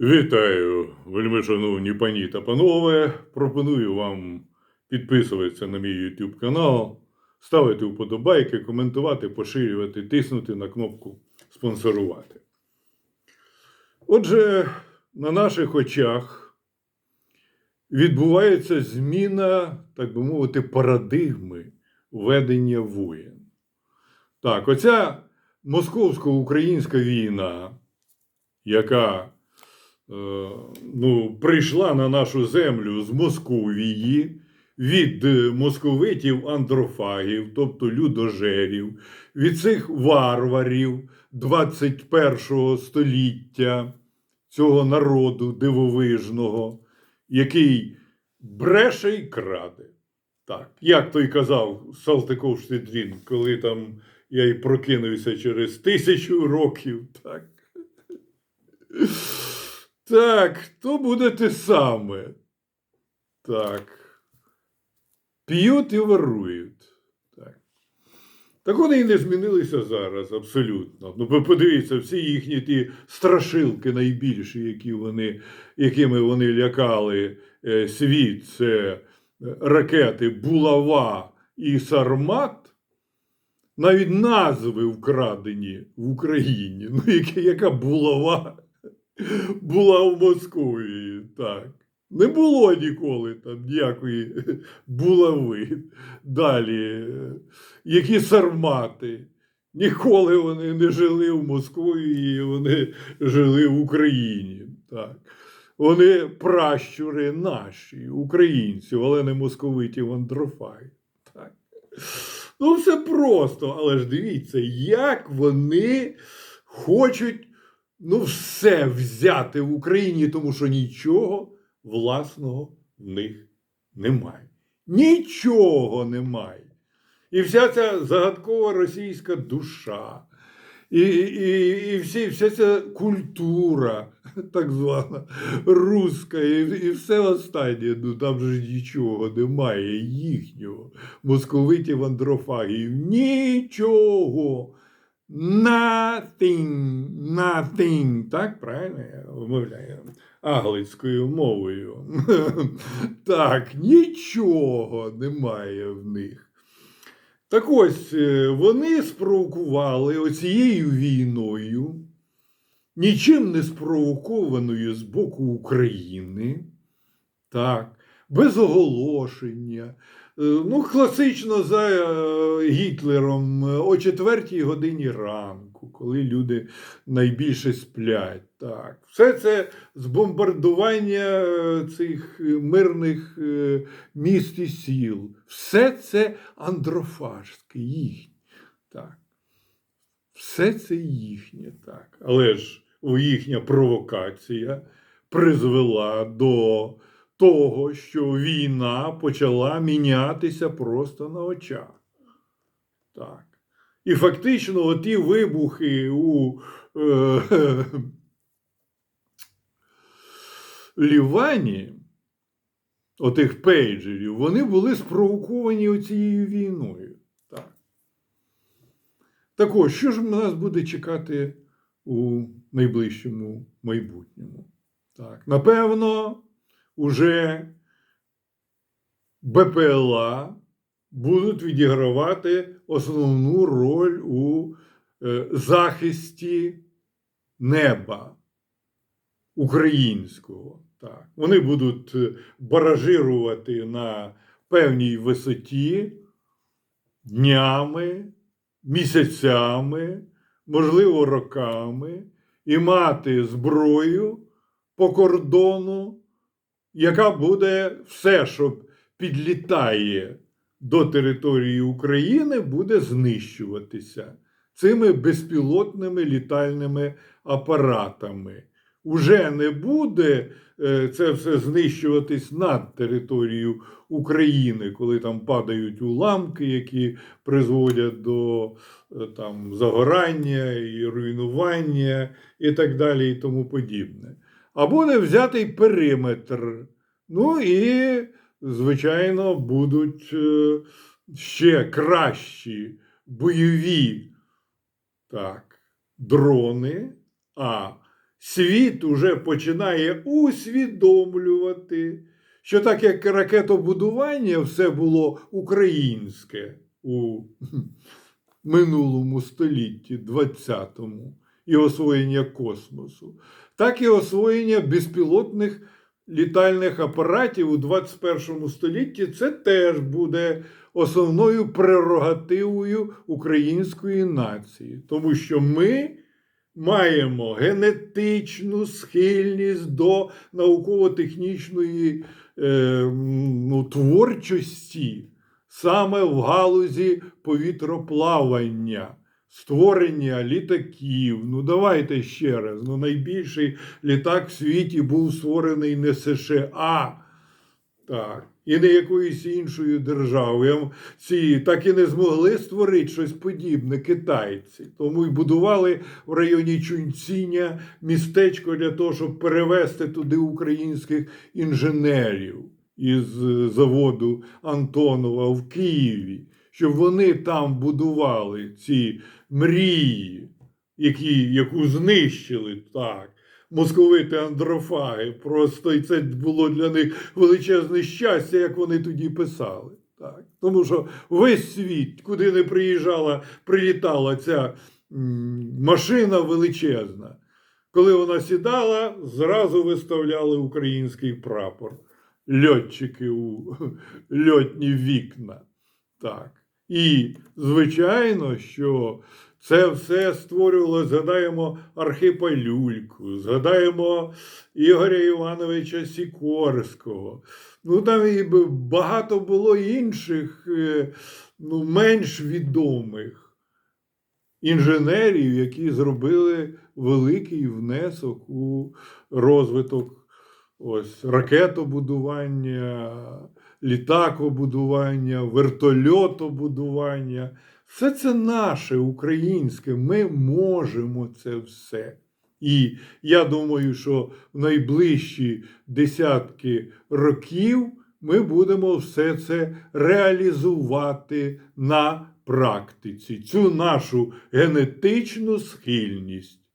Вітаю, вельми шановні пані та панове. Пропоную вам підписуватися на мій YouTube канал, ставити вподобайки, коментувати, поширювати, тиснути на кнопку спонсорувати. Отже, на наших очах відбувається зміна, так би мовити, парадигми ведення воєн. Так, оця московсько-українська війна, яка ну, прийшла на нашу землю з Московії від е, московитів андрофагів, тобто людожерів, від цих варварів 21 століття, цього народу дивовижного, який бреше й краде. Так, як той казав Салтиков Штедрін, коли там я й прокинувся через тисячу років. Так. Так, то буде те саме. Так. П'ють і ворують. Так. Так вони і не змінилися зараз абсолютно. Ну, подивіться, всі їхні ті страшилки найбільші, які вони, якими вони лякали е, світ, це е, ракети Булава і Сармат. Навіть назви вкрадені в Україні. Ну, яка булава була в Московії, так. Не було ніколи там ніякої булави. Далі, які сармати. Ніколи вони не жили в Москві, вони жили в Україні. Так. Вони пращури наші, українців, але не московитів андрофаги. Так. Ну, все просто, але ж дивіться, як вони хочуть ну, все взяти в Україні, тому що нічого власного в них немає. Нічого немає. І вся ця загадкова російська душа, і, і, і всі, вся ця культура, так звана руська, і, і все останнє, ну там же нічого немає їхнього, московитів андрофагів, нічого. Nothing, nothing, так, правильно я вимовляю англійською мовою. Так, нічого немає в них. Так ось е, вони спровокували оцією війною, нічим не спровокованою з боку України, так, без оголошення. Е, Ну, класично за е, Гітлером е, о четвертій годині ранку, коли люди найбільше сплять. Так. Все це з бомбардування цих мирних міст і сіл. Все це андрофажське, їхнє. Так. Все це їхнє, так. Але ж їхня провокація призвела до того, що війна почала мінятися просто на очах. Так. І фактично оті вибухи у е, Лівані, отих пейджерів, вони були спровоковані цією війною. Так. Так ось, що ж нас буде чекати у найближчому майбутньому? Так, напевно, уже БПЛА будуть відігравати основну роль у е, захисті неба українського. Так. Вони будуть е, баражирувати на певній висоті днями, місяцями, можливо, роками, і мати зброю по кордону яка буде все, що підлітає до території України, буде знищуватися цими безпілотними літальними апаратами. Уже не буде е, це все знищуватись над територією України, коли там падають уламки, які призводять до е, там, загорання і руйнування і так далі, і тому подібне а буде взятий периметр. Ну і, звичайно, будуть е, ще кращі бойові так, дрони, а світ уже починає усвідомлювати, що так як ракетобудування все було українське у минулому столітті, 20-му, і освоєння космосу, так і освоєння безпілотних літальних апаратів у 21 столітті це теж буде основною прерогативою української нації, тому що ми маємо генетичну схильність до науково-технічної е, ну, творчості саме в галузі повітроплавання. Створення літаків. Ну, давайте ще раз. Ну, найбільший літак в світі був створений не США, так, і не якоюсь іншою державою. Ці так і не змогли створити щось подібне китайці. Тому й будували в районі Чунціня містечко для того, щоб перевезти туди українських інженерів із заводу Антонова в Києві, щоб вони там будували ці мрії, які, яку знищили так. Московити андрофаги. Просто і це було для них величезне щастя, як вони тоді писали. Так. Тому що весь світ, куди не приїжджала, прилітала ця машина величезна. Коли вона сідала, зразу виставляли український прапор. Льотчики у льотні вікна. Так. І, звичайно, що це все створювало, згадаємо Архипа Люльку, згадаємо Ігоря Івановича Сікорського. Ну, там і багато було інших, е, ну, менш відомих інженерів, які зробили великий внесок у розвиток ось, ракетобудування, літакобудування, вертольотобудування. Все це наше українське. Ми можемо це все. І я думаю, що в найближчі десятки років ми будемо все це реалізувати на практиці, цю нашу генетичну схильність